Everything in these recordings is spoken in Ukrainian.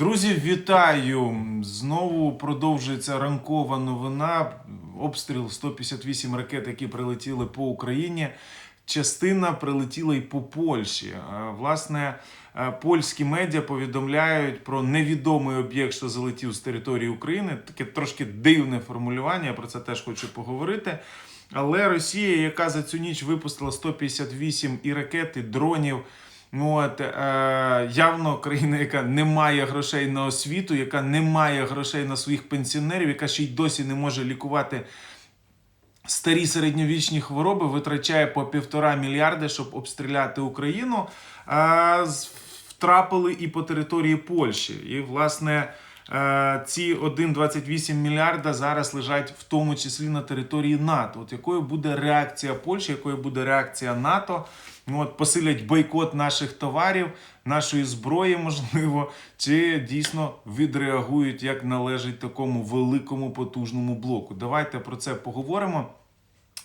Друзі, вітаю! Знову продовжується ранкова новина. Обстріл 158 ракет, які прилетіли по Україні. Частина прилетіла й по Польщі. Е, Власне, е, польські медіа повідомляють про невідомий об'єкт, що залетів з території України. Таке трошки дивне формулювання. Я про це теж хочу поговорити. Але Росія, яка за цю ніч випустила 158 і ракет, і дронів. Ну, от, е, явно країна, яка не має грошей на освіту, яка не має грошей на своїх пенсіонерів, яка ще й досі не може лікувати старі середньовічні хвороби, витрачає по півтора мільярди, щоб обстріляти Україну, е, втрапили і по території Польщі. І, власне, ці 1,28 мільярда зараз лежать в тому числі на території НАТО. От якою буде реакція Польщі, якою буде реакція НАТО? Ну, От посилять бойкот наших товарів, нашої зброї, можливо, чи дійсно відреагують як належить такому великому потужному блоку. Давайте про це поговоримо.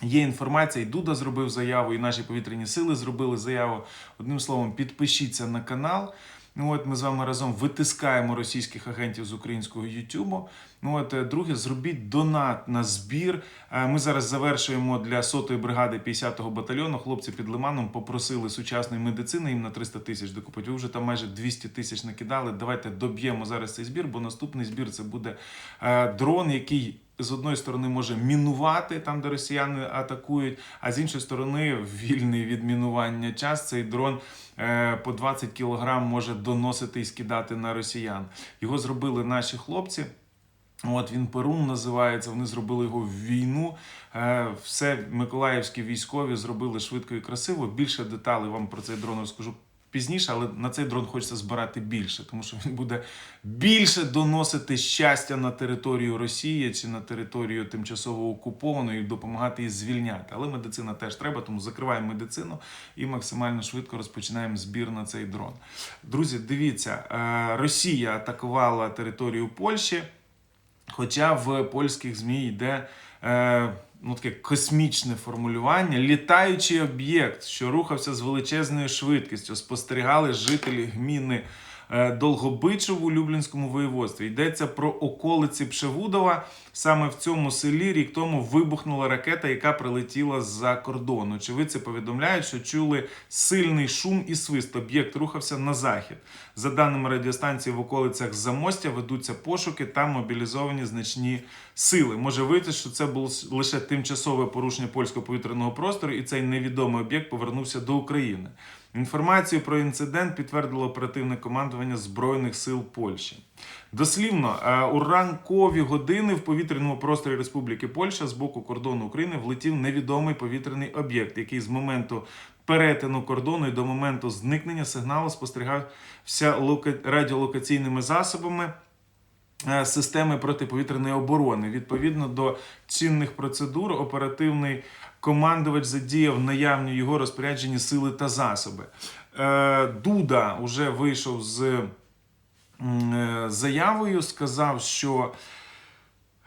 Є інформація, і Дуда зробив заяву, і наші повітряні сили зробили заяву. Одним словом, підпишіться на канал. Ну от ми з вами разом витискаємо російських агентів з українського Ютубу. Ну от е, друге, зробіть донат на збір. Е, Ми зараз завершуємо для сотої бригади 50-го батальйону. Хлопці під Лиманом попросили сучасної медицини їм на 300 тисяч докупити. Ви вже там майже 200 тисяч накидали. Давайте доб'ємо зараз цей збір, бо наступний збір це буде е, дрон, який з одної сторони може мінувати там, де росіяни атакують, а з іншої сторони, вільний від мінування час цей дрон е, по 20 кілограм може доносити і скидати на росіян. Його зробили наші хлопці. От він Перун називається. Вони зробили його в війну. Е, Все миколаївські військові зробили швидко і красиво. Більше деталей вам про цей дрон розкажу пізніше, але на цей дрон хочеться збирати більше, тому що він буде більше доносити щастя на територію Росії чи на територію тимчасово окуповану і допомагати її звільняти. Але медицина теж треба, тому закриваємо медицину і максимально швидко розпочинаємо збір на цей дрон. Друзі, дивіться, е, Росія атакувала територію Польщі. Хоча в польських ЗМІ йде е, ну, таке космічне формулювання, літаючий об'єкт, що рухався з величезною швидкістю, спостерігали жителі гміни е, Долгобичов у Люблінському воєводстві. Йдеться про околиці Пшевудова. Саме в цьому селі рік тому вибухнула ракета, яка прилетіла з-за кордону. Очевидці повідомляють, що чули сильний шум і свист. Об'єкт рухався на захід. За даними радіостанції, в околицях Замостя ведуться пошуки та мобілізовані значні сили. Може вийти, що це було лише тимчасове порушення польського повітряного простору, і цей невідомий об'єкт повернувся до України. Інформацію про інцидент підтвердило оперативне командування Збройних сил Польщі. Дослівно, е, у ранкові години в повітряному просторі Республіки Польща з боку кордону України влетів невідомий повітряний об'єкт, який з моменту перетину кордону і до моменту зникнення сигналу спостерігався лока- радіолокаційними засобами системи протиповітряної оборони. Відповідно до цінних процедур, оперативний командувач задіяв наявні його розпорядженні сили та засоби. Е, Дуда вже вийшов з е, заявою, сказав, що.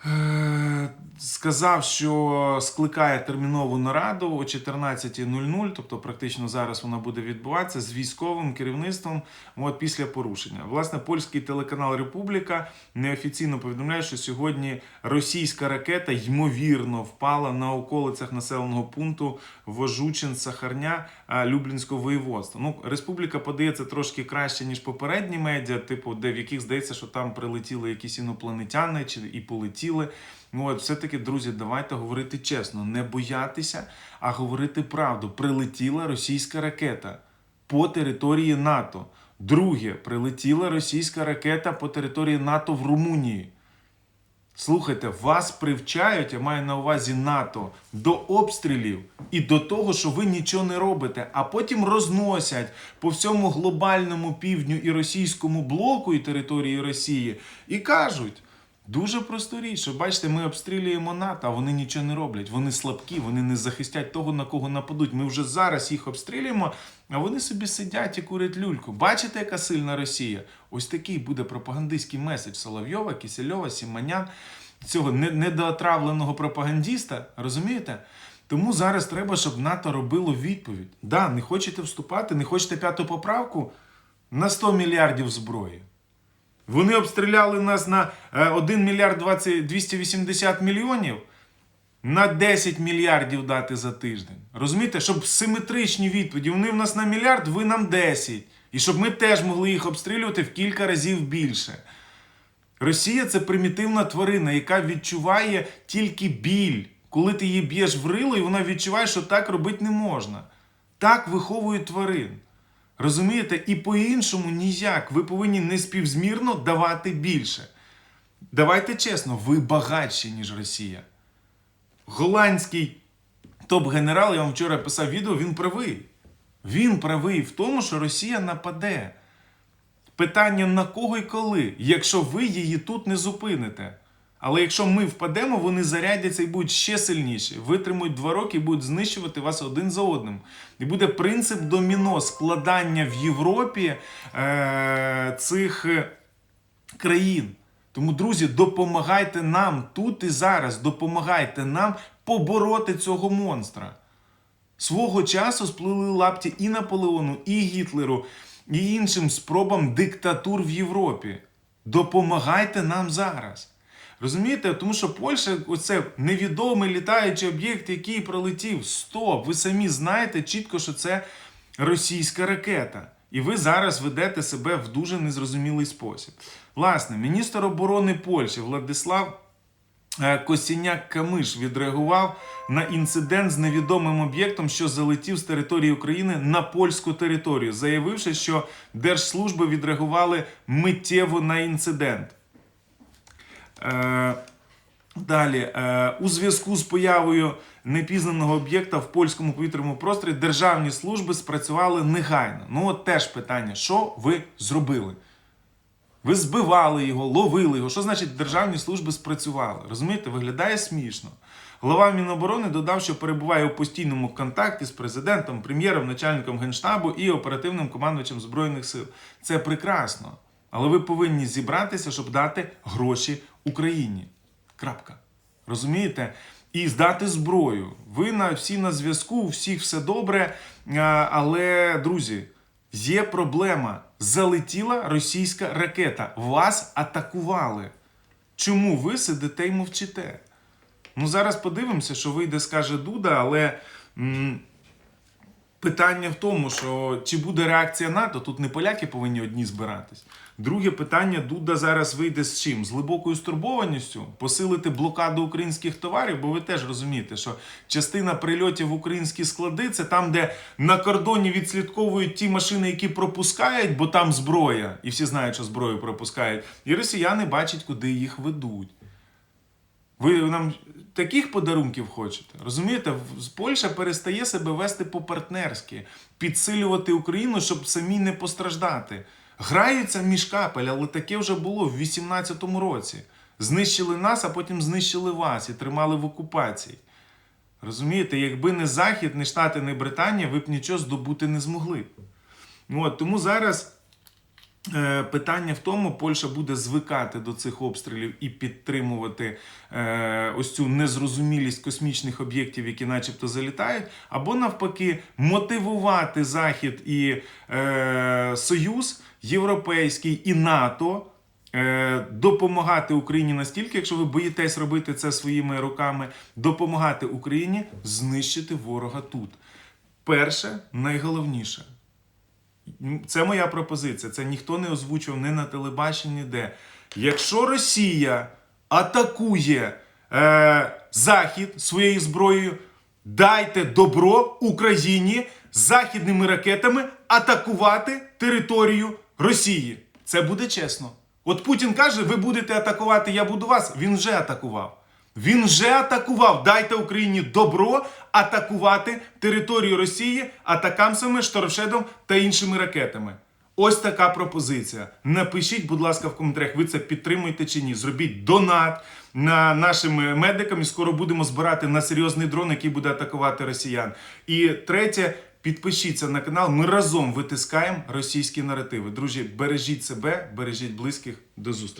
Е, Сказав, що скликає термінову нараду о 14.00, тобто практично зараз вона буде відбуватися з військовим керівництвом от, після порушення. Власне, польський телеканал Републіка неофіційно повідомляє, що сьогодні російська ракета ймовірно впала на околицях населеного пункту Вожучин, Сахарня а, Люблінського воєводства. Ну, республіка подається трошки краще ніж попередні медіа, типу, де в яких здається, що там прилетіли якісь інопланетяни чи і полетіли. Ну от, все-таки, друзі, давайте говорити чесно, не боятися, а говорити правду. Прилетіла російська ракета по території НАТО. Друге, прилетіла російська ракета по території НАТО в Румунії. Слухайте, вас привчають, я маю на увазі НАТО, до обстрілів і до того, що ви нічого не робите, а потім розносять по всьому глобальному півдню і російському блоку і території Росії і кажуть. Дуже просту річ, що бачите, ми обстрілюємо НАТО, а вони нічого не роблять. Вони слабкі, вони не захистять того, на кого нападуть. Ми вже зараз їх обстрілюємо, а вони собі сидять і курять люльку. Бачите, яка сильна Росія? Ось такий буде пропагандистський меседж Соловйова, Кисельова, Сіманян, цього недоотравленого пропагандіста. Розумієте? Тому зараз треба, щоб НАТО робило відповідь. Да, не хочете вступати, не хочете п'яту поправку на 100 мільярдів зброї. Вони обстріляли нас на е, 1 мільярд 20, 280 мільйонів. На 10 мільярдів дати за тиждень. Розумієте, щоб симетричні відповіді. Вони в нас на мільярд, ви нам 10. І щоб ми теж могли їх обстрілювати в кілька разів більше. Росія це примітивна тварина, яка відчуває тільки біль. Коли ти її б'єш в рило, і вона відчуває, що так робити не можна. Так виховують тварин. Розумієте? І по-іншому ніяк. Ви повинні неспівзмірно давати більше. Давайте чесно, ви багатші, ніж Росія. Голландський топ-генерал, я вам вчора писав відео, він правий. Він правий в тому, що Росія нападе. Питання на кого і коли, якщо ви її тут не зупините. Але якщо ми впадемо, вони зарядяться і будуть ще сильніші. Витримують два роки і будуть знищувати вас один за одним. І буде принцип доміно складання в Європі е- цих е, країн. Тому, друзі, допомагайте нам тут і зараз. Допомагайте нам побороти цього монстра. Свого часу сплили лапті і Наполеону, і Гітлеру, і іншим спробам диктатур в Європі. Допомагайте нам зараз. Розумієте? Тому що Польща оце невідомий літаючий об'єкт, який пролетів. Стоп! Ви самі знаєте чітко, що це російська ракета. І ви зараз ведете себе в дуже незрозумілий спосіб. Власне, міністр оборони Польщі Владислав Е, Костяняк Камиш відреагував на інцидент з невідомим об'єктом, що залетів з території України на польську територію, заявивши, що держслужби відреагували миттєво на інцидент. Е, Далі, е, у зв'язку з появою непізнаного об'єкта в польському повітряному просторі державні служби спрацювали негайно. Ну, от теж питання: що ви зробили? Ви збивали його, ловили його. Що значить державні служби спрацювали? Розумієте, виглядає смішно. Голова Міноборони додав, що перебуває у постійному контакті з президентом, прем'єром, начальником генштабу і оперативним командувачем збройних сил. Це прекрасно. Але ви повинні зібратися, щоб дати гроші Україні. Крапка. Розумієте? І здати зброю. Ви на всі на зв'язку, у всіх все добре. Але, друзі, є проблема. Залетіла російська ракета. Вас атакували. Чому ви сидите і мовчите? Ну, зараз подивимося, що вийде, скаже Дуда, але питання в тому, що чи буде реакція НАТО, тут не поляки повинні одні збиратись. Друге питання: Дуда зараз вийде з чим? З глибокою стурбованістю, посилити блокаду українських товарів, бо ви теж розумієте, що частина прильотів в українські склади це там, де на кордоні відслідковують ті машини, які пропускають, бо там зброя, і всі знають, що зброю пропускають. І росіяни бачать, куди їх ведуть. Ви нам таких подарунків хочете? Розумієте, Польща перестає себе вести по-партнерськи, підсилювати Україну, щоб самі не постраждати. Граються між капель, але таке вже було в 18-му році. Знищили нас, а потім знищили вас і тримали в окупації. Розумієте, якби не Захід, не Штати, не Британія, ви б нічого здобути не змогли. От, тому зараз. Е, Питання в тому, Польща буде звикати до цих обстрілів і підтримувати е, ось цю незрозумілість космічних об'єктів, які начебто залітають, або навпаки, мотивувати Захід і е, Союз Європейський і НАТО е, допомагати Україні настільки, якщо ви боїтесь робити це своїми руками, допомагати Україні знищити ворога тут. Перше, найголовніше. Це моя пропозиція. Це ніхто не озвучував ні на телебаченні, де. Якщо Росія атакує е, Захід своєю зброєю, дайте добро Україні західними ракетами атакувати територію Росії. Це буде чесно. От Путін каже: ви будете атакувати, я буду вас. Він вже атакував. Він вже атакував. Дайте Україні добро атакувати територію Росії атакамсами, шторшедом та іншими ракетами. Ось така пропозиція. Напишіть, будь ласка, в коментарях, ви це підтримуєте чи ні. Зробіть донат на нашим медикам і скоро будемо збирати на серйозний дрон, який буде атакувати росіян. І третє. Підпишіться на канал, ми разом витискаємо російські наративи. Друзі, бережіть себе, бережіть близьких. До зустрічі.